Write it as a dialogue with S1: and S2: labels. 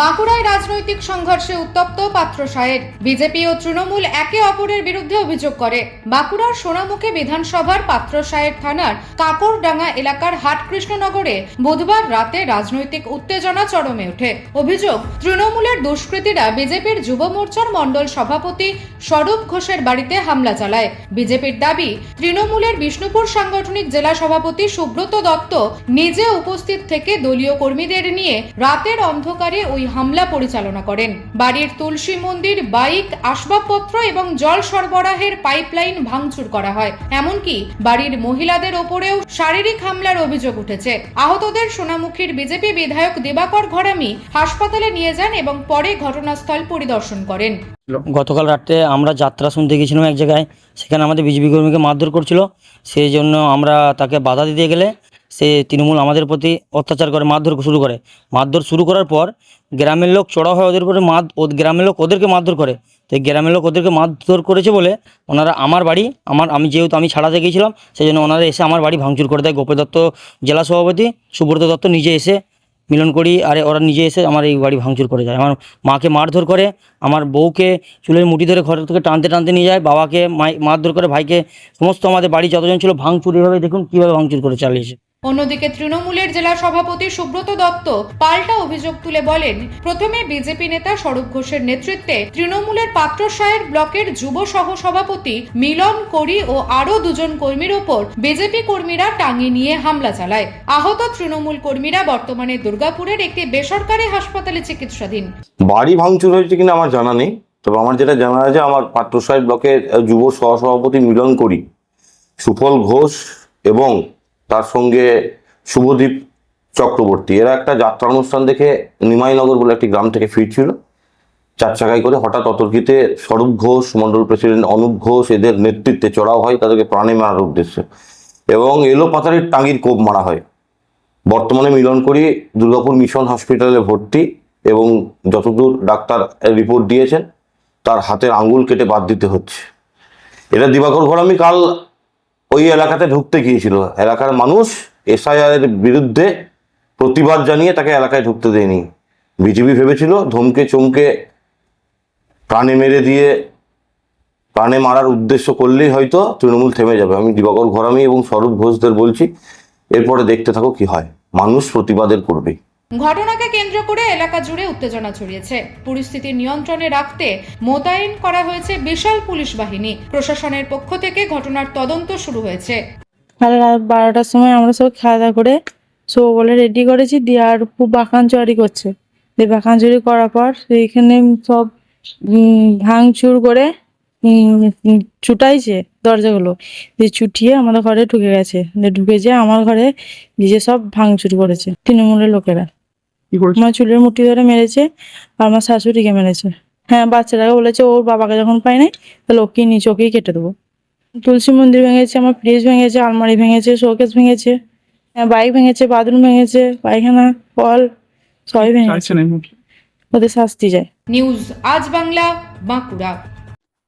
S1: বাঁকুড়ায় রাজনৈতিক সংঘর্ষে উত্তপ্ত পাত্রসায়ের বিজেপি ও তৃণমূল একে অপরের বিরুদ্ধে অভিযোগ করে। বাঁকুড়ার সোনামুখী বিধানসভার পাত্রসায়ের থানার কাকরডাঙ্গা এলাকার হাটকৃষ্ণনগরে বুধবার রাতে রাজনৈতিক উত্তেজনা চরমে ওঠে। অভিযোগ, তৃণমূলের দুষ্কৃতীরা বিজেপির যুব মোর্চার মণ্ডল সভাপতি স্বরূপ ঘোষের বাড়িতে হামলা চালায়। বিজেপির দাবি, তৃণমূলের বিষ্ণুপুর সাংগঠনিক জেলা সভাপতি সুব্রত দত্ত নিজে উপস্থিত থেকে দলীয় কর্মীদের নিয়ে রাতের অন্ধকারে ওই হামলা পরিচালনা করেন। বাড়ির তুলসী মন্দির, বাইক, আসবাবপত্র এবং জল সরবরাহের পাইপলাইন ভাঙচুর করা হয়। এমনকি বাড়ির মহিলাদের ওপরেও শারীরিক হামলার অভিযোগ উঠেছে। আহতদের সোনামুখীর বিজেপি বিধায়ক দিবাকর ঘরামি হাসপাতালে নিয়ে যান এবং পরে ঘটনাস্থল পরিদর্শন করেন।
S2: গতকাল রাত্রে আমরা যাত্রা শুনতে গেছিলাম এক জায়গায়। সেখানে আমাদের বিজেপি কর্মীকে মারধর করছিল। সেই জন্য আমরা তাকে বাধা দিতে গেলে সে তৃণমূল আমাদের প্রতি অত্যাচার করে, মারধর শুরু করে। মারধর শুরু করার পর গ্রামের লোক চড়া হয় ওদের উপরে মার ও গ্রামের লোক ওদেরকে মারধর করে। তো গ্রামের লোক ওদেরকে মারধর করেছে বলে ওনারা আমার বাড়ি, আমার আমি যেহেতু আমি ছাড়াতে গিয়েছিলাম সেই জন্য ওনারা এসে আমার বাড়ি ভাঙচুর করে দেয়। গোপী দত্ত জেলা সভাপতি সুব্রত দত্ত নিজে এসে মিলন করি, আর ওরা নিজে এসে আমার এই বাড়ি ভাঙচুর করে যায়। আমার মাকে মারধর করে, আমার বউকে চুলের মুঠি ধরে ঘর থেকে টানতে টানতে নিয়ে যায়, বাবাকে মাই মারধর করে, ভাইকে, সমস্ত আমাদের বাড়ি যতজন ছিল ভাঙচুর। এভাবে দেখুন কীভাবে ভাঙচুর করে চালিয়েছে।
S1: অন্যদিকে তৃণমূলের জেলা সভাপতি সুব্রত দত্ত পাল্টা অভিযোগ তুলে বলেন, প্রথমে বিজেপি নেতা স্বরূপ ঘোষের নেতৃত্বে তৃণমূলের পাত্রসায়ের ব্লকের যুব সহ সভাপতি মিলন করি ও আরও দুজন কর্মীর ওপর বিজেপি কর্মীরা টাঙিয়ে নিয়ে হামলা চালায়। আহত তৃণমূল কর্মীরা বর্তমানে দুর্গাপুরের একটি বেসরকারি হাসপাতালে চিকিৎসাধীন।
S3: বাড়ি ভাঙচুর হয়েছে কিনা আমার জানা নেই, তবে আমার যেটা জানা আছে, আমার পাত্রসাহেব ব্লকের যুব সহসভাপতি মিলন করি, সুফল ঘোষ এবং তার সঙ্গে শুভদীপ চক্রবর্তী। এরা একটা যাত্রা অনুষ্ঠান দেখে নিমাইনগর বলে একটি গ্রাম থেকে ফিরছিল। চার চাকায় করে হঠাৎ অতর্কিতে স্বরূপ ঘোষ মণ্ডল প্রেসিডেন্ট অনুপ ঘোষ এদের নেতৃত্বে চড়াও হয়, তাদেরকে প্রাণে মারার উদ্দেশ্যে। এবং এলো পাতারির টাঙ্গির কোপ মারা হয়। বর্তমানে মিলন করি দুর্গাপুর মিশন হসপিটালে ভর্তি এবং যতদূর ডাক্তার রিপোর্ট দিয়েছেন, তার হাতের আঙ্গুল কেটে বাদ দিতে হচ্ছে। এটা দিবাকর ঘরামি কাল ওই এলাকাতে ঢুকতে গিয়েছিল। এলাকার মানুষ এসআইআর এর বিরুদ্ধে প্রতিবাদ জানিয়ে তাকে এলাকায় ঢুকতে দেয়নি। বিজেপি ভেবেছিল ধমকে চমকে প্রাণে মেরে দিয়ে প্রাণে মারার উদ্দেশ্য করলেই হয়তো তৃণমূল থেমে যাবে। আমি দিবাকর ঘরামি এবং স্বরূপ ঘোষদের বলছি, এরপরে দেখতে থাকো কি হয়। মানুষ প্রতিবাদের করবেই
S1: ঘটনাকে কেন্দ্র করে এলাকা জুড়ে উত্তেজনা ছড়িয়েছে। পরিস্থিতি নিয়ন্ত্রণে রাখতে মোতায়েন করা হয়েছে বিশাল পুলিশ বাহিনী। প্রশাসনের পক্ষ থেকে ঘটনার তদন্ত শুরু হয়েছে।
S4: রাত বারোটার সময় আমরা সব খাওয়া দাওয়া করে শো বলে রেডি করেছি, দিয়ে আর খুব বাঁকান চুরি করছে। দিয়ে বাঁকান চুরি করার পর সেইখানে সব ভাঙচুর করে চুটাইছে দরজাগুলো। দিয়ে চুটিয়ে আমাদের ঘরে ঢুকে গেছে। ঢুকে যেয়ে আমার ঘরে নিজে সব ভাঙচুর করেছে, তৃণমূলের লোকেরা। আমার চুলের মুঠি ধরে মেরেছে আর আমার শাশুড়িকে মেরেছে। হ্যাঁ বাচ্চাটাকে বলেছে ওর বাবাকে যখন পাই নাই তাহলে ওকেই নিচে ওকেই কেটে দেবো। তুলসী মন্দির ভেঙেছে আমার ফ্রিজ ভেঙেছে আলমারি ভেঙেছে শোকেস ভেঙেছে হ্যাঁ, বাইক ভেঙেছে বাথরুম ভেঙেছে পায়খানা কল সবই ভেঙেছে। ওদের শাস্তি যায়।
S1: নিউজ আজ বাংলা বাঁকুড়া।